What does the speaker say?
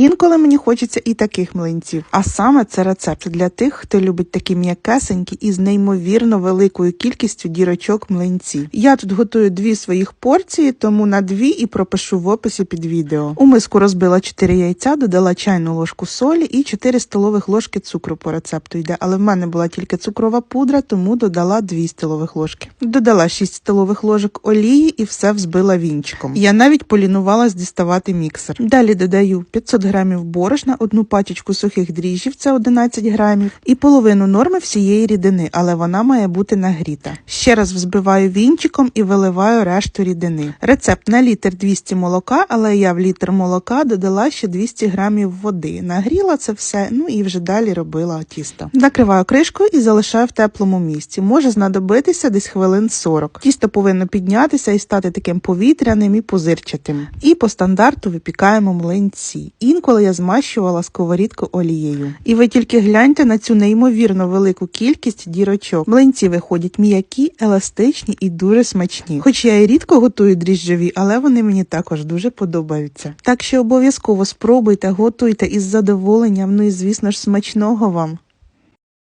Інколи мені хочеться і таких млинців. А саме це рецепт для тих, хто любить такі м'якесенькі і з неймовірно великою кількістю дірочок млинці. Я тут готую дві своїх порції, тому на дві і пропишу в описі під відео. У миску розбила 4 яйця, додала чайну ложку солі і 4 столових ложки цукру по рецепту йде. Але в мене була тільки цукрова пудра, тому додала 2 столових ложки. Додала 6 столових ложок олії і все взбила вінчиком. Я навіть полінувалась діставати міксер. Далі додаю 500 грамів борошна, одну пачечку сухих дріжджів, це 11 грамів, і половину норми всієї рідини, але вона має бути нагріта. Ще раз взбиваю вінчиком і виливаю решту рідини. Рецепт на літр 200 молока, але я в літр молока додала ще 200 грамів води. Нагріла це все, ну і вже далі робила тісто. Накриваю кришкою і залишаю в теплому місці. Може знадобитися десь хвилин 40. Тісто повинно піднятися і стати таким повітряним і пузирчатим. І по стандарту випікаємо млинці. Інколи я змащувала сковорідку олією. І ви тільки гляньте на цю неймовірно велику кількість дірочок. Млинці виходять м'які, еластичні і дуже смачні. Хоч я і рідко готую дріжджові, але вони мені також дуже подобаються. Так що обов'язково спробуйте, готуйте із задоволенням. Ну і звісно ж смачного вам.